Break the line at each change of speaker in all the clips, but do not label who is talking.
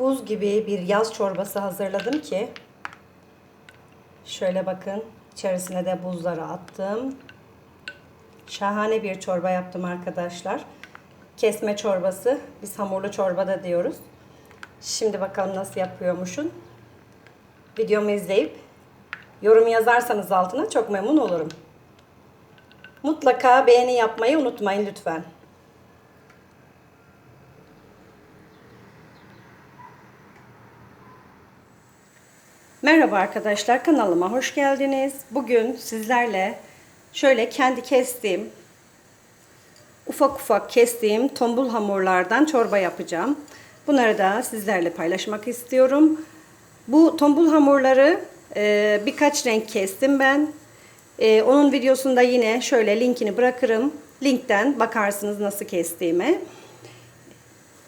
buz gibi bir yaz çorbası hazırladım ki şöyle bakın içerisine de buzları attım. Şahane bir çorba yaptım arkadaşlar. Kesme çorbası. Biz hamurlu çorba da diyoruz. Şimdi bakalım nasıl yapıyormuşum. Videomu izleyip yorum yazarsanız altına çok memnun olurum. Mutlaka beğeni yapmayı unutmayın lütfen. Merhaba arkadaşlar kanalıma hoş geldiniz. Bugün sizlerle şöyle kendi kestiğim ufak ufak kestiğim tombul hamurlardan çorba yapacağım. Bunları da sizlerle paylaşmak istiyorum. Bu tombul hamurları e, birkaç renk kestim ben. E, onun videosunda yine şöyle linkini bırakırım. Linkten bakarsınız nasıl kestiğime.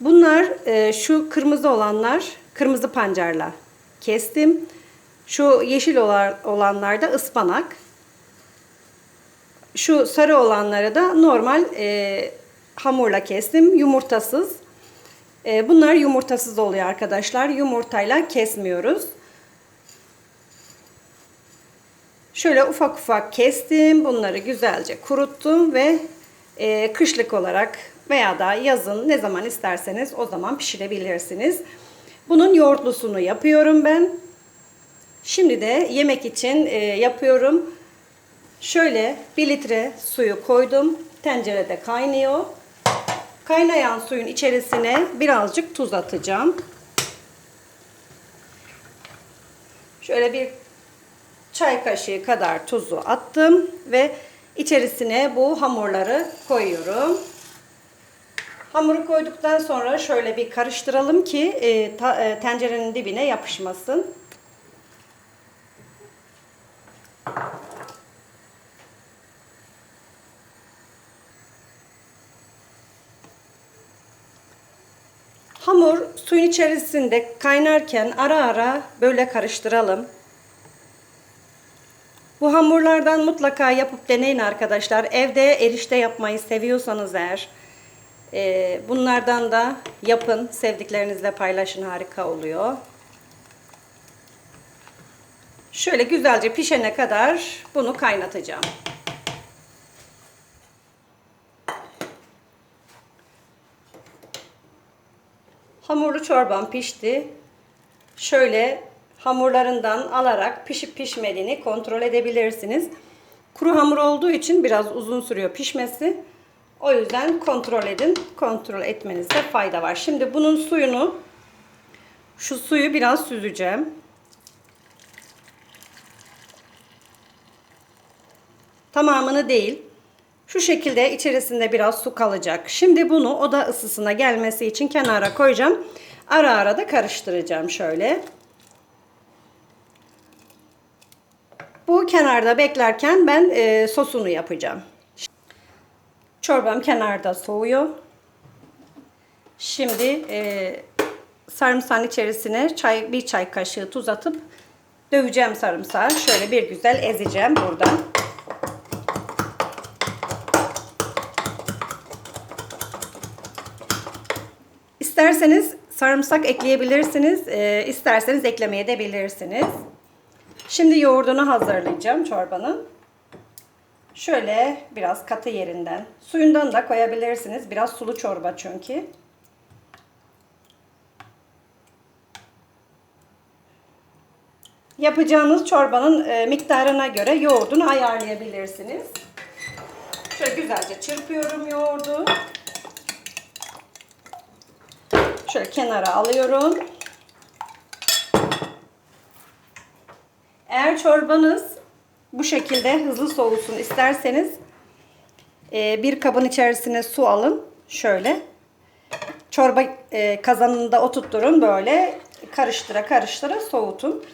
Bunlar e, şu kırmızı olanlar kırmızı pancarla kestim. Şu yeşil olanlar da ıspanak. Şu sarı olanları da normal e, hamurla kestim. Yumurtasız. E, bunlar yumurtasız oluyor arkadaşlar. Yumurtayla kesmiyoruz. Şöyle ufak ufak kestim. Bunları güzelce kuruttum ve e, kışlık olarak veya da yazın ne zaman isterseniz o zaman pişirebilirsiniz. Bunun yoğurtlusunu yapıyorum ben. Şimdi de yemek için e, yapıyorum. Şöyle 1 litre suyu koydum. Tencerede kaynıyor. Kaynayan suyun içerisine birazcık tuz atacağım. Şöyle bir çay kaşığı kadar tuzu attım ve içerisine bu hamurları koyuyorum. Hamuru koyduktan sonra şöyle bir karıştıralım ki e, ta, e, tencerenin dibine yapışmasın. Hamur suyun içerisinde kaynarken ara ara böyle karıştıralım. Bu hamurlardan mutlaka yapıp deneyin arkadaşlar. Evde erişte yapmayı seviyorsanız eğer e, bunlardan da yapın. Sevdiklerinizle paylaşın harika oluyor. Şöyle güzelce pişene kadar bunu kaynatacağım. Hamurlu çorbam pişti. Şöyle hamurlarından alarak pişip pişmediğini kontrol edebilirsiniz. Kuru hamur olduğu için biraz uzun sürüyor pişmesi. O yüzden kontrol edin. Kontrol etmenizde fayda var. Şimdi bunun suyunu şu suyu biraz süzeceğim. Tamamını değil. Şu şekilde içerisinde biraz su kalacak. Şimdi bunu oda ısısına gelmesi için kenara koyacağım. Ara ara da karıştıracağım şöyle. Bu kenarda beklerken ben e, sosunu yapacağım. Çorbam kenarda soğuyor. Şimdi e, sarımsağın içerisine çay, bir çay kaşığı tuz atıp döveceğim sarımsağı. Şöyle bir güzel ezeceğim buradan. İsterseniz sarımsak ekleyebilirsiniz. E, isterseniz eklemeye de bilirsiniz. Şimdi yoğurdunu hazırlayacağım çorbanın. Şöyle biraz katı yerinden. Suyundan da koyabilirsiniz. Biraz sulu çorba çünkü. Yapacağınız çorbanın e, miktarına göre yoğurdunu ayarlayabilirsiniz. Şöyle güzelce çırpıyorum yoğurdu. Şöyle kenara alıyorum. Eğer çorbanız bu şekilde hızlı soğusun isterseniz e, bir kabın içerisine su alın. Şöyle. Çorba e, kazanında oturtturun böyle karıştıra karıştıra soğutun.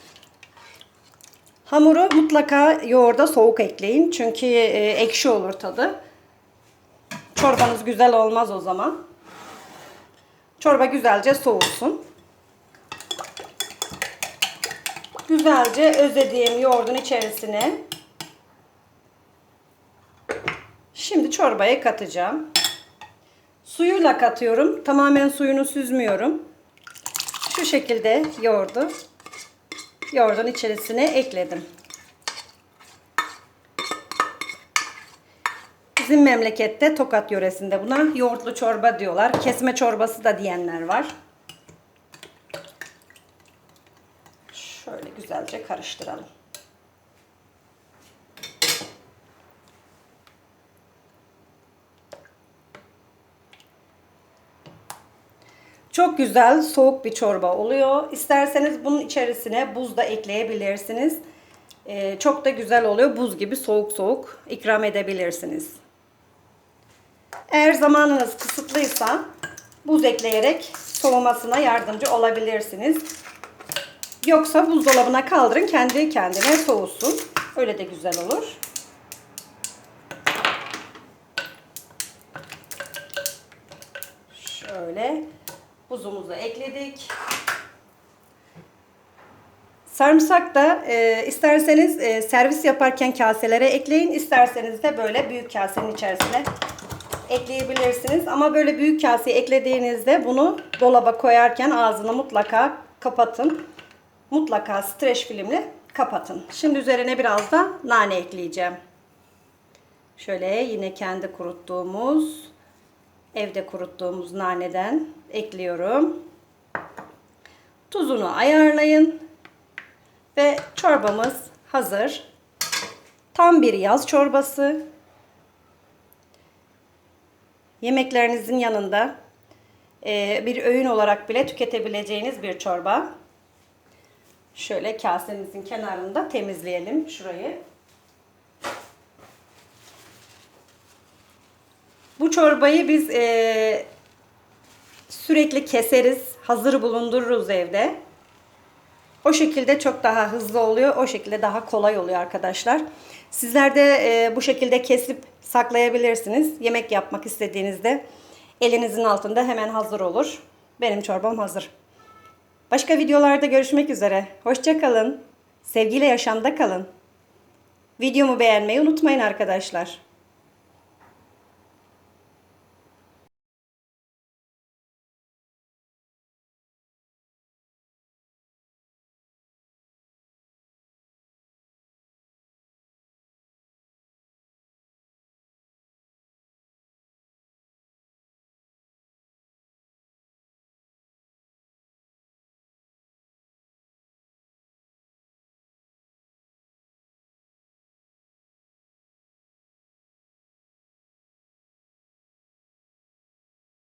Hamuru mutlaka yoğurda soğuk ekleyin. Çünkü e, ekşi olur tadı. Çorbanız güzel olmaz o zaman. Çorba güzelce soğusun. Güzelce özlediğim yoğurdun içerisine şimdi çorbayı katacağım. Suyuyla katıyorum. Tamamen suyunu süzmüyorum. Şu şekilde yoğurdu. Yoğurdun içerisine ekledim. Bizim memlekette Tokat yöresinde buna yoğurtlu çorba diyorlar. Kesme çorbası da diyenler var. Şöyle güzelce karıştıralım. Çok güzel soğuk bir çorba oluyor. İsterseniz bunun içerisine buz da ekleyebilirsiniz. Ee, çok da güzel oluyor. Buz gibi soğuk soğuk ikram edebilirsiniz. Eğer zamanınız kısıtlıysa buz ekleyerek soğumasına yardımcı olabilirsiniz. Yoksa buzdolabına kaldırın kendi kendine soğusun. Öyle de güzel olur. Şöyle buzumuzu ekledik. Sarımsak da e, isterseniz e, servis yaparken kaselere ekleyin. isterseniz de böyle büyük kasenin içerisine ekleyebilirsiniz. Ama böyle büyük kaseye eklediğinizde bunu dolaba koyarken ağzını mutlaka kapatın. Mutlaka streç filmle kapatın. Şimdi üzerine biraz da nane ekleyeceğim. Şöyle yine kendi kuruttuğumuz, evde kuruttuğumuz naneden ekliyorum. Tuzunu ayarlayın. Ve çorbamız hazır. Tam bir yaz çorbası. Yemeklerinizin yanında e, bir öğün olarak bile tüketebileceğiniz bir çorba. Şöyle kasemizin kenarında temizleyelim şurayı. Bu çorbayı biz e, sürekli keseriz, hazır bulundururuz evde. O şekilde çok daha hızlı oluyor. O şekilde daha kolay oluyor arkadaşlar. Sizler de e, bu şekilde kesip saklayabilirsiniz. Yemek yapmak istediğinizde elinizin altında hemen hazır olur. Benim çorbam hazır. Başka videolarda görüşmek üzere. Hoşçakalın. Sevgiyle yaşamda kalın. Videomu beğenmeyi unutmayın arkadaşlar.